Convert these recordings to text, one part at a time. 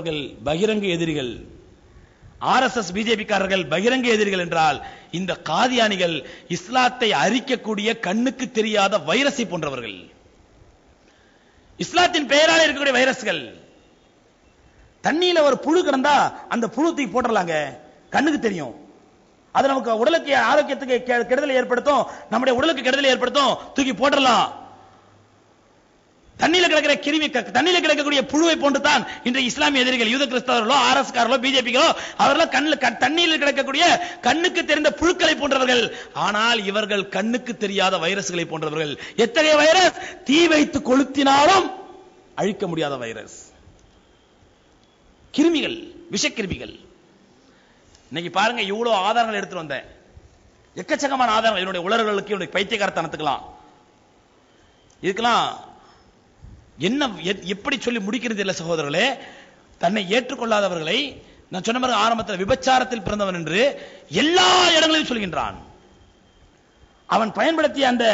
அவர்கள் பகிரங்க எதிரிகள் ஆர்எஸ்எஸ் பிஜேபிக்காரர்கள் பகிரங்க எதிரிகள் என்றால் இந்த காதியானிகள் இஸ்லாத்தை அரிக்கக்கூடிய கண்ணுக்கு தெரியாத வைரஸை போன்றவர்கள். இஸ்லாத்தின் பெயரால் இருக்கக்கூடிய வைரஸ்கள். தண்ணியில ஒரு புழு கிடந்தா அந்த புழு தூக்கி போட்டுறலாங்க. கண்ணுக்கு தெரியும். அது நமக்கு உடலுக்கு ஆரோக்கியத்துக்கு கெடுதலை ஏற்படுத்தும். நம்முடைய உடலுக்கு கெடுதலை ஏற்படுத்தும். தூக்கி போட்டுறலாம். தண்ணியில கிடக்கிற கிருமி க- தண்ணியில கிடக்கக்கூடிய புழுவை போன்று தான் இன்றைய இஸ்லாமிய எதிரிகள் யூத கிறிஸ்தவர்களோ ஆர்எஸ் காரர்களோ பிஜேபிகளோ அவர்கள் கண்ணில் தண்ணியில் கிடக்கக்கூடிய கண்ணுக்கு தெரிந்த புழுக்களை போன்றவர்கள். ஆனால் இவர்கள் கண்ணுக்கு தெரியாத வைரஸ்களை போன்றவர்கள். எத்தகைய வைரஸ்? தீ வைத்து கொளுத்தினாலும் அழிக்க முடியாத வைரஸ். கிருமிகள் விஷக்கிருமிகள். இன்னைக்கு பாருங்க இவ்வளவு ஆதாரங்கள் எடுத்துட்டு வந்தேன். எக்கச்சக்கமான ஆதாரங்கள். என்னுடைய உலர்களுக்கு என்னுடைய பைத்தியக்காரத்தனத்துக்கலாம் இதுக்கெல்லாம் என்ன எப்படி சொல்லி முடிக்கிறது இல்லை சகோதரர்களே? தன்னை ஏற்றுக்கொள்ளாதவர்களை நான் சொன்ன மாதிரி ஆரம்பத்தில் விபச்சாரத்தில் பிறந்தவன் என்று எல்லா இடங்களிலும் சொல்கின்றான். அவன் பயன்படுத்திய அந்த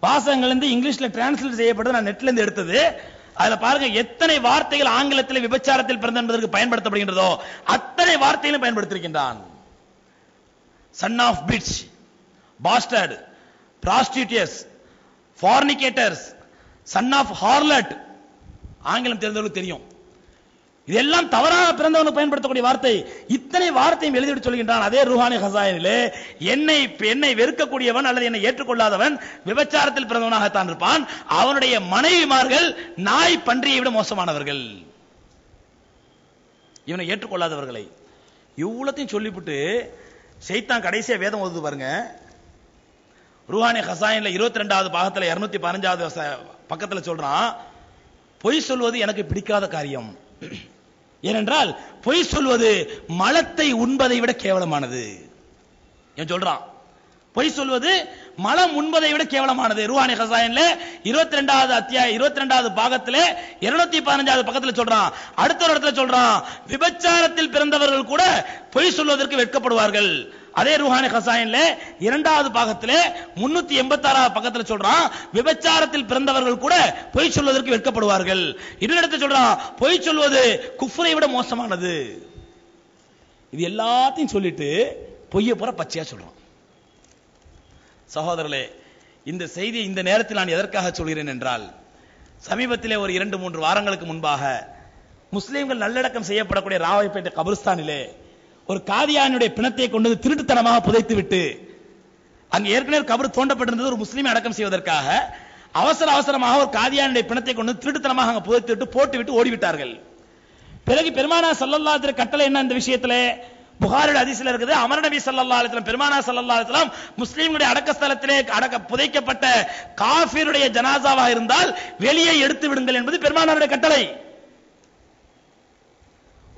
வாசகங்கள் இருந்து இங்கிலீஷ்ல டிரான்ஸ்லேட் செய்யப்பட்டு நான் நெட்ல இருந்து எடுத்தது. அதுல பாருங்க எத்தனை வார்த்தைகள் ஆங்கிலத்தில் விபச்சாரத்தில் பிறந்த என்பதற்கு பயன்படுத்தப்படுகின்றதோ அத்தனை வார்த்தைகளும் பயன்படுத்தியிருக்கின்றான். Son of bitch bastard பிராஸ்டியூட்டியஸ் fornicators son of harlot ஆங்கிலம் தெரிந்தவர்களுக்கு தெரியும். இதெல்லாம் தவறாக பிறந்தவனுக்கு பயன்படுத்தக்கூடிய வார்த்தை. இத்தனை வார்த்தையும் எழுதிவிட்டு சொல்கின்றான் அதே ருஹானி ஹசாயனிலே என்னை என்னை வெறுக்கக்கூடியவன் அல்லது என்னை ஏற்றுக்கொள்ளாதவன் விபச்சாரத்தில் பிறந்தவனாகத்தான் இருப்பான். அவனுடைய மனைவிமார்கள் நாய் பன்றியை விட மோசமானவர்கள். இவனை ஏற்றுக்கொள்ளாதவர்களை. இவ்வளத்தையும் சொல்லிவிட்டு செய்தான் கடைசியா வேதம் ஓதுது பாருங்க. ருஹானி ஹசாயன்ல இருபத்தி ரெண்டாவது பாகத்துல இருநூத்தி பதினஞ்சாவது பக்கத்தில் சொல்றான் பொய் சொல்வது எனக்கு பிடிக்காத காரியம். ஏனென்றால் பொய் சொல்வது மலத்தை உண்பதை விட கேவலமானது. ஏன் சொல்றான்? பொய் சொல்வது மலம் உண்பதை விட கேவலமானது. ரூஹானி ஹசாயன்ல இருபத்தி ரெண்டாவது அத்தியாய இருபத்தி ரெண்டாவது பாகத்துல இருநூத்தி பதினஞ்சாவது பக்கத்துல சொல்றான். அடுத்த ஒரு இடத்துல சொல்றான் விபச்சாரத்தில் பிறந்தவர்கள் கூட பொய் சொல்வதற்கு வெட்கப்படுவார்கள். அதே ரூஹானி ஹசாயன்ல இரண்டாவது பாகத்தில் முன்னூத்தி எண்பத்தி ஆறாவது பக்கத்துல சொல்றான் விபச்சாரத்தில் பிறந்தவர்கள் கூட பொய் சொல்வதற்கு வெட்கப்படுவார்கள். இன்னொரு இடத்துல சொல்றான் பொய் சொல்வது குஃப்ரை விட மோசமானது. இது எல்லாத்தையும் சொல்லிட்டு பொய்ய போற பச்சையா சொல்றான். சகோதரர்களே இந்த செய்தி இந்த நேரத்தில் நான் எதற்காக சொல்கிறேன் என்றால் சமீபத்திலே ஒரு இரண்டு மூன்று வாரங்களுக்கு முன்பாக முஸ்லிம்கள் நல்லடக்கம் செய்யப்படக்கூடிய ராவைப்பேட்டை கபிரிஸ்தானிலே ஒரு காதியானுடைய பிணத்தை கொண்டு வந்து திருட்டுத்தனமாக புதைத்து விட்டு அங்கு ஏற்கனவே கபர் தோண்டப்பட்டிருந்தது ஒரு முஸ்லீமை அடக்கம் செய்வதற்காக அவசர அவசரமாக ஒரு காதியானுடைய பிணத்தை கொண்டு திருட்டுத்தனமாக அங்க புதைத்து விட்டு போட்டு விட்டு ஓடிவிட்டார்கள். பிறகு பெருமானா சல்லல்லா கட்டளை என்ன இந்த விஷயத்துல? புகாரோட ஹதீஸ்ல இருக்குது அமர நபி ஸல்லல்லாஹு அலைஹி பெருமானா ஸல்லல்லாஹு அலைஹி வஸல்லம் அடக்க புதைக்கப்பட்ட காஃபிருடைய ஜனாசாவாக இருந்தால் வெளியே எடுத்து விடுங்கள் என்பது பெருமானாருடைய கட்டளை.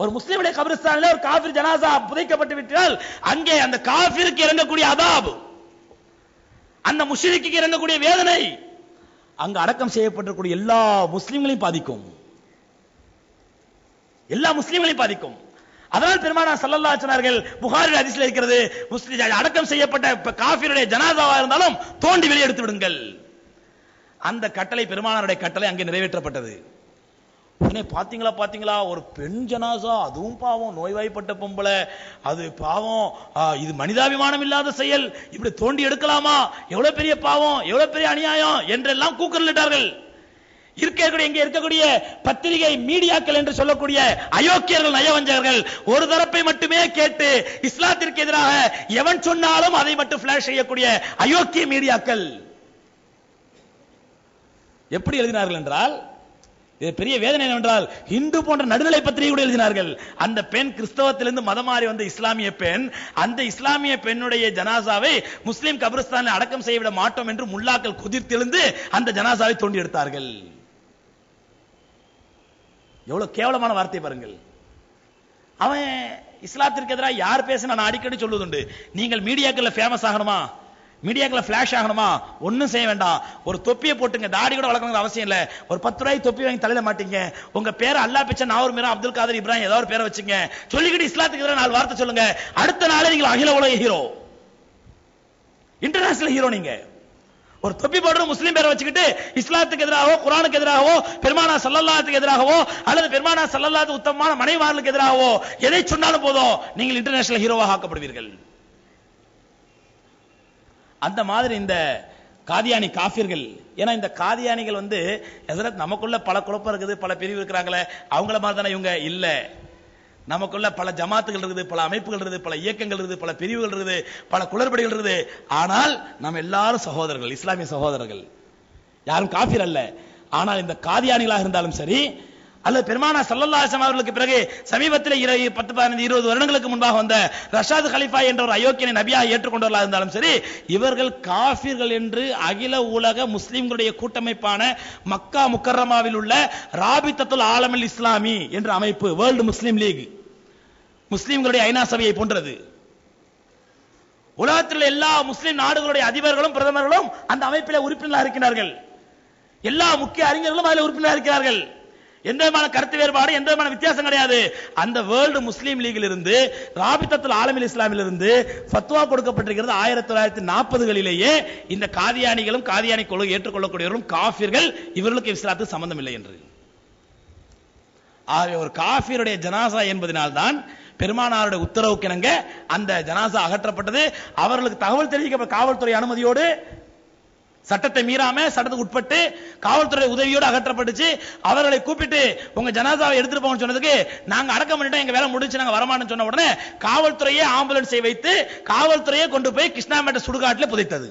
ஒரு முஸ்லிமுடைய கபிரிஸ்தானில் ஒரு காபிர் ஜனாசா புதைக்கப்பட்டு விட்டால் அங்கே அந்த காபிருக்கு இறங்கக்கூடிய அதாபு அந்த முஷ்ரிக்கு இறங்கக்கூடிய வேதனை அங்கு அடக்கம் செய்யப்பட்டிருக்கூடிய எல்லா முஸ்லிம்களையும் பாதிக்கும். எல்லா முஸ்லிம்களையும் பாதிக்கும். அதனால் பெருமானா சல்லல்லா சொன்னார்கள் புகாரில் ஹதீஸ்ல இருக்கிறது முஸ்லிம் அடக்கம் செய்யப்பட்ட காபிருடைய ஜனாதாவா இருந்தாலும் தோண்டி வெளியே எடுத்து விடுங்கள். அந்த கட்டளை பெருமானாருடைய கட்டளை அங்கே நிறைவேற்றப்பட்டது. உடனே பாத்தீங்களா பாத்தீங்களா? ஒரு பெண் ஜனாசா அதுவும் பாவம் நோய்வாய்ப்பட்ட பொம்பளை. அது பாவம் இது மனிதாபிமானம் இல்லாத செயல். இப்படி தோண்டி எடுக்கலாமா? எவ்வளவு பெரிய பாவம் எவ்வளவு பெரிய அநியாயம் என்றெல்லாம் கூக்குரலிட்டார்கள். இருக்கக்கூடிய இங்க இருக்கக்கூடிய பத்திரிகை மீடியாக்கள் என்று சொல்லக்கூடிய அயோக்கியர்கள் நயவஞ்சகர்கள் ஒரு தரப்பை மட்டுமே கேட்டு இஸ்லாத்திற்கு எதிராக எவன் சொன்னாலும் அதை மட்டும் பிளாஷ் செய்யக்கூடிய அயோக்கிய மீடியாக்கள். எப்படி எழுதினார்கள் என்றால் இது பெரிய வேதனை என்னவென்றால் இந்து போன்ற நடுநிலை பத்திரிகை கூட எழுதினார்கள். அந்த பெண் கிறிஸ்தவத்திலிருந்து மதம் மாறி வந்த இஸ்லாமிய பெண் அந்த இஸ்லாமிய பெண்ணுடைய ஜனாசாவை முஸ்லிம் கபிரஸ்தானில் அடக்கம் செய்யவிட மாட்டோம் என்று முல்லாக்கள் குதிர்த்தெழுந்து அந்த ஜனாசாவை தோண்டி எடுத்தார்கள். எவ்வளவு கேவலமான வார்த்தை பாருங்கள். அவன் இஸ்லாத்திற்கு எதிராக யார் பேசினா நான் அடிக்கடி சொல்வதுண்டு. நீங்கள் மீடியாக்கள்ல ஃபேமஸ் ஆகணுமா? மீடியாக்களை ஃபிளாஷ் ஆகணுமா? ஒன்றும் செய்ய வேண்டாம். ஒரு தொப்பியை போட்டுங்க. தாடி கூட வளர்க்கணுங்கிற அவசியம் இல்ல. ஒரு பத்து ரூபாய் தொப்பி வாங்கி தலையில மாட்டீங்க. உங்க பேரை அல்லா பிச்சை நாவூர் மீரா அப்துல் காதர் இப்ராஹிம் ஏதாவது ஒரு பேரை வச்சுங்க. சொல்லிக்கிட்டு இஸ்லாத்துக்கு எதிராக நாலு வார்த்தை சொல்லுங்க. அடுத்த நாளே நீங்கள் அகில உலக ஹீரோ இன்டர்நேஷனல் ஹீரோ நீங்க. ஒரு தொப்பி போடுற முஸ்லீம் பேரை வச்சுக்கிட்டு இஸ்லாத்துக்கு எதிராகவோ குரானுக்கு எதிராகவோ பெருமானா சல்லல்லாத்துக்கு எதிராகவோ அல்லது பெருமானா சல்லல்லாத்து உத்தமமான மனைவார்களுக்கு எதிராகவோ எதை சொன்னாலும் போதும். நீங்கள் இன்டர்நேஷனல் ஹீரோவாக ஆக்கப்படுவீர்கள். அந்த மாதிரி இந்த காதியானி காஃபிர்கள். ஏன்னா இந்த காதியானிகள் வந்து ஹஜரத் நமக்குள்ள பல குழப்பம் இருக்குது பல பிரிவு இருக்கிறாங்களே அவங்கள மாதிரி தானே இவங்க? இல்லை. நமக்குள்ள பல ஜமாத்துகள் இருக்குது பல அமைப்புகள் இருக்குது பல இயக்கங்கள் இருக்குது பல பிரிவுகள் இருக்குது பல குளறுபடிகள் இருக்குது. ஆனால் நம்ம எல்லாரும் சகோதரர்கள் இஸ்லாமிய சகோதரர்கள். யாரும் காஃபிர் அல்ல. ஆனால் இந்த காதியானிகளாக இருந்தாலும் சரி அல்லது பெருமானா சல்லல்லாசம் அவர்களுக்கு பிறகு சமீபத்தில் இரவு பத்து பதினைந்து இருபது வருடங்களுக்கு முன்பாக வந்த ரஷாத் கலிஃபா என்ற ஒரு அயோக்கியனை நபியாக ஏற்றுக்கொண்டவர்களாக இருந்தாலும் சரி இவர்கள் காஃபிர்கள் என்று அகில உலக முஸ்லிம்களுடைய கூட்டமைப்பான மக்கா முக்கர்ரமாவில் உள்ள ராபித்தத்துல் ஆலமில் இஸ்லாமி என்ற அமைப்பு வேர்ல்டு முஸ்லீம் லீக். முஸ்லிம்களுடைய ஐநா சபையை போன்றது. உலகத்தில் எல்லா முஸ்லிம் நாடுகளுடைய அதிபர்களும் பிரதமர்களும் அந்த அமைப்பில் உறுப்பினராக இருக்கிறார்கள். எல்லா முக்கிய அறிஞர்களும் அதில் உறுப்பினராக இருக்கிறார்கள். எந்த விதமான கருத்து வேறுபாடு எந்த விதமான வித்தியாசம் கிடையாது. அந்த வேர்ல்டு முஸ்லீம் லீகில் இருந்து ராபித்தத்துல் ஆலமில் இஸ்லாமில் இருந்து ஃபத்வா கொடுக்கப்பட்டிருக்கிறது ஆயிரத்தி தொள்ளாயிரத்தி நாற்பதுகளிலேயே இந்த காதியானிகளும் காதியானி கொள்கை ஏற்றுக்கொள்ளக்கூடியவரும் காஃபிர்கள் இவர்களுக்கு இஸ்லாத்துக்கு சம்பந்தம் இல்லை என்று. ஆகவே ஒரு காஃபியருடைய ஜனாசா என்பதனால்தான் பெருமானாருடைய உத்தரவுக்கிணங்க அந்த ஜனாசா அகற்றப்பட்டது. அவர்களுக்கு தகவல் தெரிவிக்கப்பட்ட காவல்துறை அனுமதியோடு சட்டத்தை மீறாம சட்டத்துக்கு உட்பட்டு காவல்துறை உதவியோடு அகற்றப்பட்டுச்சு. அவர்களை கூப்பிட்டு உங்க ஜனாதாவை எடுத்துட்டு போங்கன்னு சொன்னதுக்கு நாங்க அடக்கம் பண்ணிட்டோம் எங்க வேலை முடிச்சு நாங்க வரமாட்டோம்னு சொன்ன உடனே காவல்துறையே ஆம்புலன்ஸை வைத்து காவல்துறையே கொண்டு போய் கிருஷ்ணாமேட்டை சுடுகாட்டில் புதைத்தது.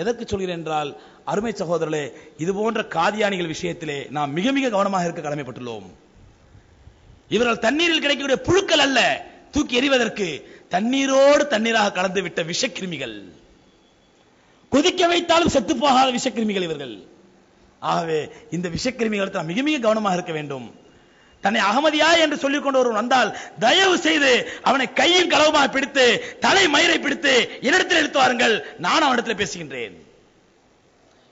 எதற்கு சொல்கிறேன் என்றால் அருமை சகோதரர்களே இது போன்ற காதியானிகள் விஷயத்திலே நாம் மிக மிக கவனமாக இருக்க கடமைப்பட்டுள்ளோம். இவர்கள் தண்ணீரில் கிடைக்கக்கூடிய புழுக்கள் அல்ல தூக்கி எறிவதற்கு தண்ணீரோடு தண்ணீராக கலந்து விட்ட விஷக்கிருமிகள். கொதிக்க வைத்தாலும் செத்து போகாத விஷக்கிருமிகள் இவர்கள். ஆகவே இந்த விஷக்கிருமிகள் நாம் மிக மிக கவனமாக இருக்க வேண்டும். தன்னை அகமதியா என்று சொல்லிக் கொண்டு ஒருவன் வந்தால் தயவு செய்து அவனை கையும் களவுமாக பிடித்து தலை மயிரை பிடித்து என்னிடத்தில் எடுத்து வாருங்கள். நான் அவனிடத்தில் பேசுகின்றேன்.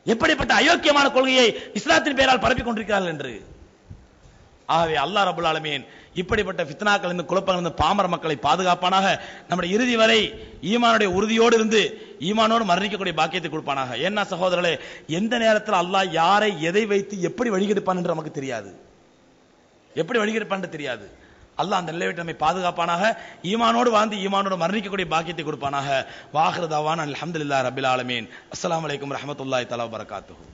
எப்படிப்பட்ட அயோக்கியமான கொள்கையை இஸ்லாத்தின் பெயரால் பரப்பிக் கொண்டிருக்கிறார்கள் என்று. ஆகவே அல்லாஹ் ரபுல் ஆலமீன் இப்படிப்பட்ட பித்னாக்கள் இருந்து குழப்பங்கள் இருந்து பாமர மக்களை பாதுகாப்பானாக நம்முடைய இறுதி வரை ஈமானுடைய உறுதியோடு இருந்து ஈமானோடு மரணிக்கக்கூடிய பாக்கியத்தை கொடுப்பானாக. என்ன சகோதரர்களே எந்த நேரத்தில் அல்லாஹ் யாரை எதை வைத்து எப்படி வழிகெடுப்பான் என்று நமக்கு தெரியாது. எப்படி வழிகெடுப்பான் தெரியாது. அல்லாஹ் அந்த நிலையை நம்மை பாதுகாப்பானாக ஈமானோடு வாழ்ந்து ஈமானோடு மரணிக்கக்கூடிய பாக்கியத்தை கொடுப்பானாக. வாஹ்ரதாவான் அலமதுல்லா ரபில் ஆலமீன். அஸ்லாம் வலைக்கம் ரஹமத்துல்லாய் தலா வபரகாத்துஹு.